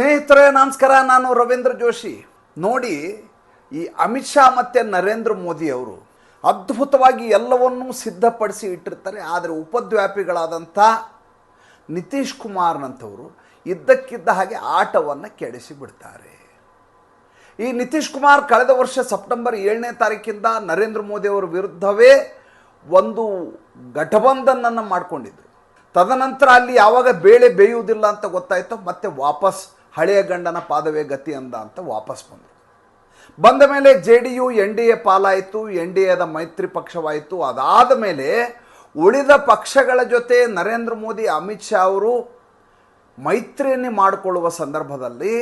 ಸ್ನೇಹಿತರೆ, ನಮಸ್ಕಾರ. ನಾನು ರವೀಂದ್ರ ಜೋಶಿ. ನೋಡಿ, ಈ ಅಮಿತ್ ಶಾ ಮತ್ತು ನರೇಂದ್ರ ಮೋದಿ ಅವರು ಅದ್ಭುತವಾಗಿ ಎಲ್ಲವನ್ನೂ ಸಿದ್ಧಪಡಿಸಿ ಇಟ್ಟಿರ್ತಾರೆ. ಆದರೆ ಉಪದ್ವ್ಯಾಪಿಗಳಾದಂಥ ನಿತೀಶ್ ಕುಮಾರ್ನಂಥವರು ಇದ್ದಕ್ಕಿದ್ದ ಹಾಗೆ ಆಟವನ್ನು ಕೆಡಿಸಿಬಿಡ್ತಾರೆ ಈ ನಿತೀಶ್ ಕುಮಾರ್ ಕಳೆದ ವರ್ಷ ಸೆಪ್ಟೆಂಬರ್ ಏಳನೇ ತಾರೀಕಿಂದ ನರೇಂದ್ರ ಮೋದಿ ಅವರ ವಿರುದ್ಧವೇ ಒಂದು ಘಟಬಂಧನನ್ನು ಮಾಡಿಕೊಂಡಿದ್ರು. ತದನಂತರ ಅಲ್ಲಿ ಯಾವಾಗ ಬೇಳೆ ಬೇಯುವುದಿಲ್ಲ ಅಂತ ಗೊತ್ತಾಯಿತು, ಮತ್ತೆ ವಾಪಸ್ ಹಳೆಯ ಗಂಡನ ಪಾದವೇ ಗತಿ ಅಂದ ಅಂತ ವಾಪಸ್ ಬಂದರು. ಬಂದ ಮೇಲೆ J D U, N D A ಪಾಲಾಯಿತು, N D ಎದ ಮೈತ್ರಿ ಪಕ್ಷವಾಯಿತು. ಅದಾದ ಮೇಲೆ ಉಳಿದ ಪಕ್ಷಗಳ ಜೊತೆ ನರೇಂದ್ರ ಮೋದಿ, ಅಮಿತ್ ಶಾ ಅವರು ಮೈತ್ರಿಯನ್ನು ಮಾಡಿಕೊಳ್ಳುವ ಸಂದರ್ಭದಲ್ಲಿ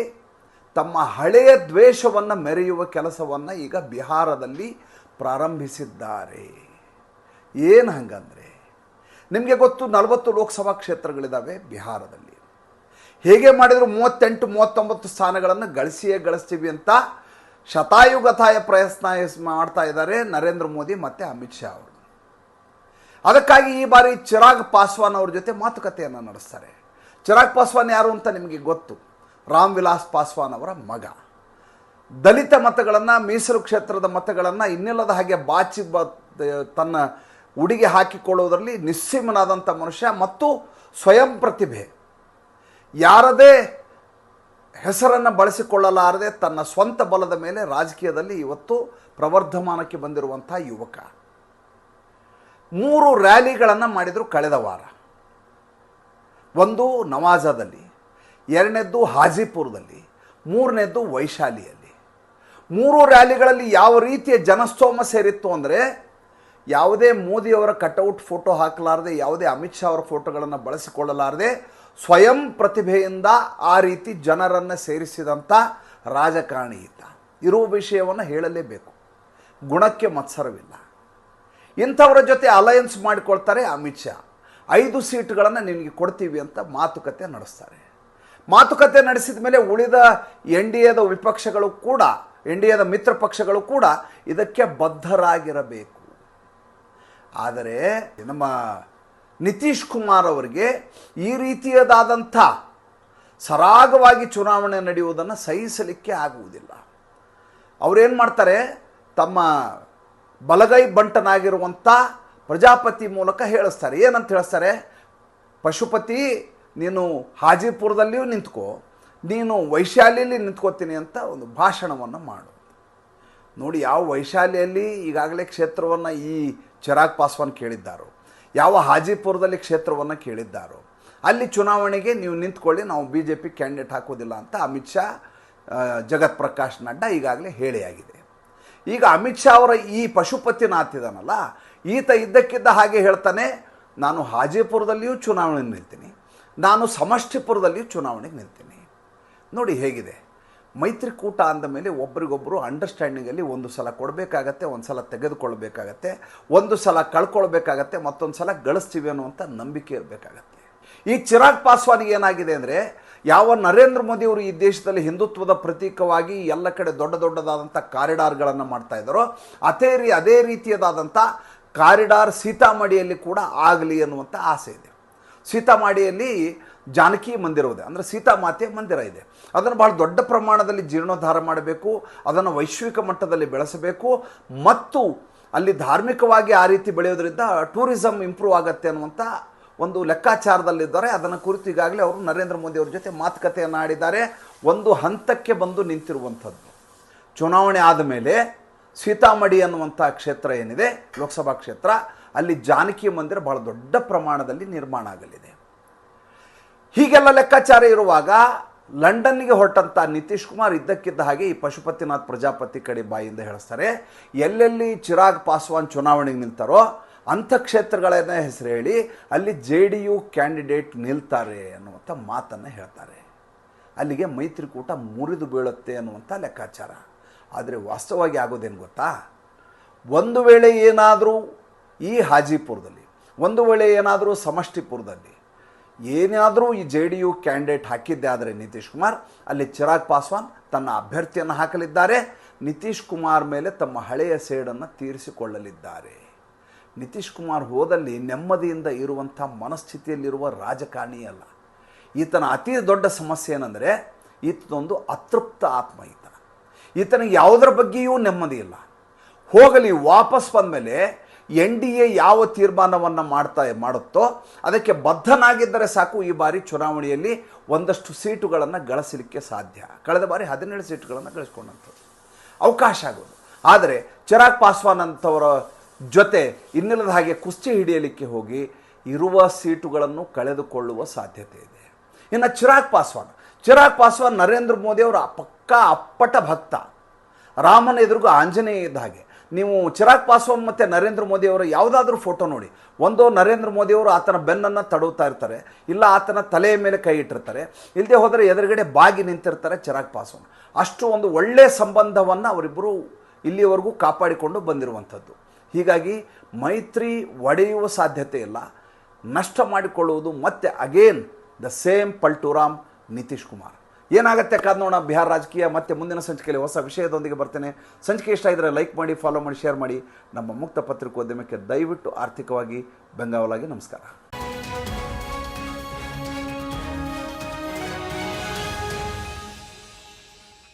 ತಮ್ಮ ಹಳೆಯ ದ್ವೇಷವನ್ನು ಮೆರೆಯುವ ಕೆಲಸವನ್ನು ಈಗ ಬಿಹಾರದಲ್ಲಿ ಪ್ರಾರಂಭಿಸಿದ್ದಾರೆ. ಏನು ಹಂಗಂದರೆ, ನಿಮಗೆ ಗೊತ್ತು ನಲವತ್ತು ಲೋಕಸಭಾ ಕ್ಷೇತ್ರಗಳಿದ್ದಾವೆ ಬಿಹಾರದಲ್ಲಿ. ಹೇಗೆ ಮಾಡಿದರೂ ಮೂವತ್ತೆಂಟು, ಮೂವತ್ತೊಂಬತ್ತು ಸ್ಥಾನಗಳನ್ನು ಗಳಿಸಿಯೇ ಗಳಿಸ್ತೀವಿ ಅಂತ ಶತಾಯುಗತಾಯ ಪ್ರಯತ್ನ ಮಾಡ್ತಾ ಇದ್ದಾರೆ ನರೇಂದ್ರ ಮೋದಿ ಮತ್ತು ಅಮಿತ್ ಶಾ ಅವರು. ಅದಕ್ಕಾಗಿ ಈ ಬಾರಿ ಚಿರಾಗ್ ಪಾಸ್ವಾನ್ ಅವ್ರ ಜೊತೆ ಮಾತುಕತೆಯನ್ನು ನಡೆಸ್ತಾರೆ. ಚಿರಾಗ್ ಪಾಸ್ವಾನ್ ಯಾರು ಅಂತ ನಿಮಗೆ ಗೊತ್ತು. ರಾಮ್ ವಿಲಾಸ್ ಪಾಸ್ವಾನ್ ಅವರ ಮಗ. ದಲಿತ ಮತಗಳನ್ನು, ಮೀಸಲು ಕ್ಷೇತ್ರದ ಮತಗಳನ್ನು ಇನ್ನಿಲ್ಲದ ಹಾಗೆ ಬಾಚಿ ಬ, ತನ್ನ ಉಡುಗೆ ಹಾಕಿಕೊಳ್ಳುವುದರಲ್ಲಿ ನಿಸ್ಸೀಮನಾದಂಥ ಮನುಷ್ಯ ಮತ್ತು ಸ್ವಯಂ ಪ್ರತಿಭೆ. ಯಾರದೇ ಹೆಸರನ್ನು ಬಳಸಿಕೊಳ್ಳಲಾರದೆ ತನ್ನ ಸ್ವಂತ ಬಲದ ಮೇಲೆ ರಾಜಕೀಯದಲ್ಲಿ ಇವತ್ತು ಪ್ರವರ್ಧಮಾನಕ್ಕೆ ಬಂದಿರುವಂಥ ಯುವಕ. ಮೂರು ರ್ಯಾಲಿಗಳನ್ನು ಮಾಡಿದರು ಕಳೆದ ವಾರ. ಒಂದು ನವಾಜಾದಲ್ಲಿ, ಎರಡನೇದ್ದು ಹಾಜಿಪುರದಲ್ಲಿ, ಮೂರನೇದ್ದು ವೈಶಾಲಿಯಲ್ಲಿ. ಮೂರು ರ್ಯಾಲಿಗಳಲ್ಲಿ ಯಾವ ರೀತಿಯ ಜನಸ್ತೋಮ ಸೇರಿತ್ತು ಅಂದರೆ ಯಾವುದೇ ಮೋದಿಯವರ ಕಟೌಟ್ ಫೋಟೋ ಹಾಕಲಾರದೆ, ಯಾವುದೇ ಅಮಿತ್ ಶಾ ಅವರ ಫೋಟೋಗಳನ್ನು ಬಳಸಿಕೊಳ್ಳಲಾರದೆ ಸ್ವಯಂ ಪ್ರತಿಭೆಯಿಂದ ಆ ರೀತಿ ಜನರನ್ನು ಸೇರಿಸಿದಂಥ ರಾಜಕಾರಣಿ ಈತ ಇರುವ ವಿಷಯವನ್ನು ಹೇಳಲೇಬೇಕು. ಗುಣಕ್ಕೆ ಮತ್ಸರವಿಲ್ಲ. ಇಂಥವರ ಜೊತೆ ಅಲಯನ್ಸ್ ಮಾಡಿಕೊಳ್ತಾರೆ ಅಮಿತ್ ಶಾ. ಐದು ಸೀಟ್ಗಳನ್ನು ನಿನಗೆ ಕೊಡ್ತೀವಿ ಅಂತ ಮಾತುಕತೆ ನಡೆಸ್ತಾರೆ. ಮಾತುಕತೆ ನಡೆಸಿದ ಮೇಲೆ ಉಳಿದ ಎನ್ ಡಿ ಎದ ವಿಪಕ್ಷಗಳು ಕೂಡ, ಎನ್ ಡಿ ಎದ ಮಿತ್ರ ಪಕ್ಷಗಳು ಕೂಡ ಇದಕ್ಕೆ ಬದ್ಧರಾಗಿರಬೇಕು. ಆದರೆ ನಮ್ಮ ನಿತೀಶ್ ಕುಮಾರ್ ಅವರಿಗೆ ಈ ರೀತಿಯದಾದಂಥ ಸರಾಗವಾಗಿ ಚುನಾವಣೆ ನಡೆಯುವುದನ್ನು ಸಹಿಸಲಿಕ್ಕೆ ಆಗುವುದಿಲ್ಲ. ಅವರೇನು ಮಾಡ್ತಾರೆ? ತಮ್ಮ ಬಲಗೈ ಬಂಟನಾಗಿರುವಂಥ ಪ್ರಜಾಪತಿ ಮೂಲಕ ಹೇಳಿಸ್ತಾರೆ. ಏನಂತ ಹೇಳಿಸ್ತಾರೆ? ಪಶುಪತಿ, ನೀನು ಹಾಜಿಪುರದಲ್ಲಿಯೂ ನಿಂತ್ಕೋ, ನೀನು ವೈಶಾಲಿಯಲ್ಲಿ ನಿಂತ್ಕೋತೀನಿ ಅಂತ ಒಂದು ಭಾಷಣವನ್ನು ಮಾಡು. ನೋಡಿ ಯಾವ ವೈಶಾಲಿಯಲ್ಲಿ ಈಗಾಗಲೇ ಕ್ಷೇತ್ರವನ್ನು ಈ ಚಿರಾಗ್ ಪಾಸ್ವಾನ್ ಕೇಳಿದ್ದಾರೋ, ಯಾವ ಹಾಜಿಪುರದಲ್ಲಿ ಕ್ಷೇತ್ರವನ್ನು ಕೇಳಿದ್ದಾರೋ, ಅಲ್ಲಿ ಚುನಾವಣೆಗೆ ನೀವು ನಿಂತ್ಕೊಳ್ಳಿ, ನಾವು ಬಿ ಜೆ ಪಿ ಕ್ಯಾಂಡಿಡೇಟ್ ಹಾಕೋದಿಲ್ಲ ಅಂತ ಅಮಿತ್ ಶಾ ಜಗತ್ ಪ್ರಕಾಶ್ ನಡ್ಡಾ ಈಗಾಗಲೇ ಹೇಳಿಯಾಗಿದೆ. ಈಗ ಅಮಿತ್ ಶಾ ಅವರ ಈ ಪಶುಪತಿನಾಥ್ ನಾತಿದಾನಲ್ಲ, ಈತ ಇದ್ದಕ್ಕಿದ್ದ ಹಾಗೆ ಹೇಳ್ತಾನೆ, ನಾನು ಹಾಜಿಪುರದಲ್ಲಿಯೂ ಚುನಾವಣೆ ನಿಲ್ತೀನಿ, ನಾನು ಸಮಷ್ಟಿಪುರದಲ್ಲಿಯೂ ಚುನಾವಣೆಗೆ ನಿಲ್ತೀನಿ. ನೋಡಿ ಹೇಗಿದೆ. ಮೈತ್ರಿಕೂಟ ಅಂದ ಮೇಲೆ ಒಬ್ರಿಗೊಬ್ಬರು ಅಂಡರ್ಸ್ಟ್ಯಾಂಡಿಂಗಲ್ಲಿ ಒಂದು ಸಲ ಕೊಡಬೇಕಾಗತ್ತೆ, ಒಂದು ಸಲ ತೆಗೆದುಕೊಳ್ಬೇಕಾಗತ್ತೆ, ಒಂದು ಸಲ ಕಳ್ಕೊಳ್ಬೇಕಾಗತ್ತೆ, ಮತ್ತೊಂದು ಸಲ ಗಳಿಸ್ತೀವಿ ಅನ್ನುವಂಥ ನಂಬಿಕೆ ಇರಬೇಕಾಗತ್ತೆ. ಈ ಚಿರಾಗ್ ಪಾಸ್ವಾನಿಗೆ ಏನಾಗಿದೆ ಅಂದರೆ, ಯಾವ ನರೇಂದ್ರ ಮೋದಿ ಅವರು ಈ ದೇಶದಲ್ಲಿ ಹಿಂದುತ್ವದ ಪ್ರತೀಕವಾಗಿ ಎಲ್ಲ ಕಡೆ ದೊಡ್ಡ ದೊಡ್ಡದಾದಂಥ ಕಾರಿಡಾರ್ಗಳನ್ನು ಮಾಡ್ತಾ ಇದ್ದಾರೋ, ಅದೇ ರೀ, ಅದೇ ರೀತಿಯದಾದಂಥ ಕಾರಿಡಾರ್ ಸೀತಾಮಡಿಯಲ್ಲಿ ಕೂಡ ಆಗಲಿ ಅನ್ನುವಂಥ ಆಸೆ ಇದೆ. ಸೀತಾಮಾಡಿಯಲ್ಲಿ ಜಾನಕಿ ಮಂದಿರವಿದೆ ಅಂದರೆ ಸೀತಾಮಾತೆಯ ಮಂದಿರ ಇದೆ. ಅದನ್ನು ಬಹಳ ದೊಡ್ಡ ಪ್ರಮಾಣದಲ್ಲಿ ಜೀರ್ಣೋದ್ಧಾರ ಮಾಡಬೇಕು, ಅದನ್ನು ವೈಶ್ವಿಕ ಮಟ್ಟದಲ್ಲಿ ಬೆಳೆಸಬೇಕು, ಮತ್ತು ಅಲ್ಲಿ ಧಾರ್ಮಿಕವಾಗಿ ಆ ರೀತಿ ಬೆಳೆಯೋದ್ರಿಂದ ಟೂರಿಸಮ್ ಇಂಪ್ರೂವ್ ಆಗುತ್ತೆ ಅನ್ನುವಂಥ ಒಂದು ಲೆಕ್ಕಾಚಾರದಲ್ಲಿದ್ದಾರೆ. ಅದನ್ನು ಕುರಿತು ಈಗಾಗಲೇ ಅವರು ನರೇಂದ್ರ ಮೋದಿ ಅವ್ರ ಜೊತೆ ಮಾತುಕತೆಯನ್ನು ಆಡಿದ್ದಾರೆ. ಒಂದು ಹಂತಕ್ಕೆ ಬಂದು ನಿಂತಿರುವಂಥದ್ದು. ಚುನಾವಣೆ ಆದ ಮೇಲೆ ಸೀತಾಮಡಿ ಅನ್ನುವಂಥ ಕ್ಷೇತ್ರ ಏನಿದೆ? ಲೋಕಸಭಾ ಕ್ಷೇತ್ರ. ಅಲ್ಲಿ ಜಾನಕಿ ಮಂದಿರ ಬಹಳ ದೊಡ್ಡ ಪ್ರಮಾಣದಲ್ಲಿ ನಿರ್ಮಾಣ ಆಗಲಿದೆ. ಹೀಗೆಲ್ಲ ಲೆಕ್ಕಾಚಾರ ಇರುವಾಗ ಲಂಡನ್ಗೆ ಹೊರಟಂಥ ನಿತೀಶ್ ಕುಮಾರ್ ಇದ್ದಕ್ಕಿದ್ದ ಹಾಗೆ ಈ ಪಶುಪತಿನಾಥ್ ಪ್ರಜಾಪತಿ ಕಡೆ ಬಾಯಿಂದ ಹೇಳಿಸ್ತಾರೆ, ಎಲ್ಲೆಲ್ಲಿ ಚಿರಾಗ್ ಪಾಸ್ವಾನ್ ಚುನಾವಣೆಗೆ ನಿಲ್ತಾರೋ ಅಂಥ ಕ್ಷೇತ್ರಗಳನ್ನ ಹೆಸರು ಹೇಳಿ ಅಲ್ಲಿ ಜೆ ಡಿ ಯು ಕ್ಯಾಂಡಿಡೇಟ್ ನಿಲ್ತಾರೆ ಅನ್ನುವಂಥ ಮಾತನ್ನು ಹೇಳ್ತಾರೆ. ಅಲ್ಲಿಗೆ ಮೈತ್ರಿಕೂಟ ಮುರಿದು ಬೀಳುತ್ತೆ ಅನ್ನುವಂಥ ಲೆಕ್ಕಾಚಾರ. ಆದರೆ ವಾಸ್ತವವಾಗಿ ಆಗೋದೇನು ಗೊತ್ತಾ? ಒಂದು ವೇಳೆ ಏನಾದರೂ ಈ ಹಾಜಿಪುರದಲ್ಲಿ. ಒಂದು ವೇಳೆ ಏನಾದರೂ ಸಮಷ್ಟಿಪುರದಲ್ಲಿ. ಏನಾದರೂ ಈ ಜೆ ಡಿ ಯು ಕ್ಯಾಂಡಿಡೇಟ್ ಹಾಕಿದ್ದೆ ಆದರೆ ನಿತೀಶ್ ಕುಮಾರ್, ಅಲ್ಲಿ ಚಿರಾಗ್ ಪಾಸ್ವಾನ್ ತನ್ನ ಅಭ್ಯರ್ಥಿಯನ್ನು ಹಾಕಲಿದ್ದಾರೆ. ನಿತೀಶ್ ಕುಮಾರ್ ಮೇಲೆ ತಮ್ಮ ಹಳೆಯ ಸೇಡನ್ನು ತೀರಿಸಿಕೊಳ್ಳಲಿದ್ದಾರೆ. ನಿತೀಶ್ ಕುಮಾರ್ ಹೋದಲ್ಲಿ ನೆಮ್ಮದಿಯಿಂದ ಇರುವಂಥ ಮನಸ್ಥಿತಿಯಲ್ಲಿರುವ ರಾಜಕಾರಣಿ ಅಲ್ಲ. ಈತನ ಅತಿ ದೊಡ್ಡ ಸಮಸ್ಯೆ ಏನಂದರೆ, ಈತನೊಂದು ಅತೃಪ್ತ ಆತ್ಮ ಈತನ. ಈತನಿಗೆ ಯಾವುದರ ಬಗ್ಗೆಯೂ ನೆಮ್ಮದಿ ಇಲ್ಲ. ಹೋಗಲಿ, ವಾಪಸ್ ಬಂದಮೇಲೆ ಎನ್ ಡಿ ಎ ಯಾವ ತೀರ್ಮಾನವನ್ನು ಮಾಡ್ತಾ ಮಾಡುತ್ತೋ ಅದಕ್ಕೆ ಬದ್ಧನಾಗಿದ್ದರೆ ಸಾಕು ಈ ಬಾರಿ ಚುನಾವಣೆಯಲ್ಲಿ ಒಂದಷ್ಟು ಸೀಟುಗಳನ್ನು ಗಳಿಸಲಿಕ್ಕೆ ಸಾಧ್ಯ. ಕಳೆದ ಬಾರಿ ಹದಿನೇಳು ಸೀಟುಗಳನ್ನು ಗಳಿಸ್ಕೊಂಡಂಥದ್ದು ಅವಕಾಶ ಆಗೋದು. ಆದರೆ ಚಿರಾಗ್ ಪಾಸ್ವಾನ್ ಅಂಥವರ ಜೊತೆ ಇನ್ನಿಲ್ಲದ ಹಾಗೆ ಕುಸ್ತಿ ಹಿಡಿಯಲಿಕ್ಕೆ ಹೋಗಿ ಇರುವ ಸೀಟುಗಳನ್ನು ಕಳೆದುಕೊಳ್ಳುವ ಸಾಧ್ಯತೆ ಇದೆ. ಇನ್ನು ಚಿರಾಗ್ ಪಾಸ್ವಾನ್. ಚಿರಾಗ್ ಪಾಸ್ವಾನ್ ನರೇಂದ್ರ ಮೋದಿ ಅವರ ಪಕ್ಕ ಅಪ್ಪಟ ಭಕ್ತ. ರಾಮನ ಎದುರುಗೂ ಆಂಜನೇಯ ಇದ್ದ ಹಾಗೆ. ನೀವು ಚಿರಾಗ್ ಪಾಸ್ವಾನ್ ಮತ್ತು ನರೇಂದ್ರ ಮೋದಿ ಅವರ ಯಾವುದಾದ್ರೂ ಫೋಟೋ ನೋಡಿ. ಒಂದು ನರೇಂದ್ರ ಮೋದಿ ಅವರು ಆತನ ಬೆನ್ನನ್ನು ತಡುತ್ತಾ ಇರ್ತಾರೆ, ಇಲ್ಲ ಆತನ ತಲೆಯ ಮೇಲೆ ಕೈ ಇಟ್ಟಿರ್ತಾರೆ ಇಲ್ಲದೆ ಹೋದರೆ ಎದುರುಗಡೆ ಬಾಗಿ ನಿಂತಿರ್ತಾರೆ ಚಿರಾಗ್ ಪಾಸ್ವಾನ್. ಅಷ್ಟು ಒಂದು ಒಳ್ಳೆಯ ಸಂಬಂಧವನ್ನು ಅವರಿಬ್ಬರು ಇಲ್ಲಿಯವರೆಗೂ ಕಾಪಾಡಿಕೊಂಡು ಬಂದಿರುವಂಥದ್ದು. ಹೀಗಾಗಿ ಮೈತ್ರಿ ಒಡೆಯುವ ಸಾಧ್ಯತೆ ಇಲ್ಲ. ನಷ್ಟ ಮಾಡಿಕೊಳ್ಳುವುದು ಮತ್ತೆ again the same Palturam Nitish Kumar. ಏನಾಗುತ್ತೆ ಕಾದ್ ನೋಡೋಣ. ಬಿಹಾರ ರಾಜಕೀಯ, ಮತ್ತೆ ಮುಂದಿನ ಸಂಚಿಕೆಯಲ್ಲಿ ಹೊಸ ವಿಷಯದೊಂದಿಗೆ ಬರ್ತೇನೆ. ಸಂಚಿಕೆ ಇಷ್ಟ ಇದ್ದರೆ ಲೈಕ್ ಮಾಡಿ ಫಾಲೋ ಮಾಡಿ ಶೇರ್ ಮಾಡಿ. ನಮ್ಮ ಮುಕ್ತ ಪತ್ರಿಕೋದ್ಯಮಕ್ಕೆ ದಯವಿಟ್ಟು ಆರ್ಥಿಕವಾಗಿ ಬೆಂಗಾವಲಾಗಿ ನಮಸ್ಕಾರ.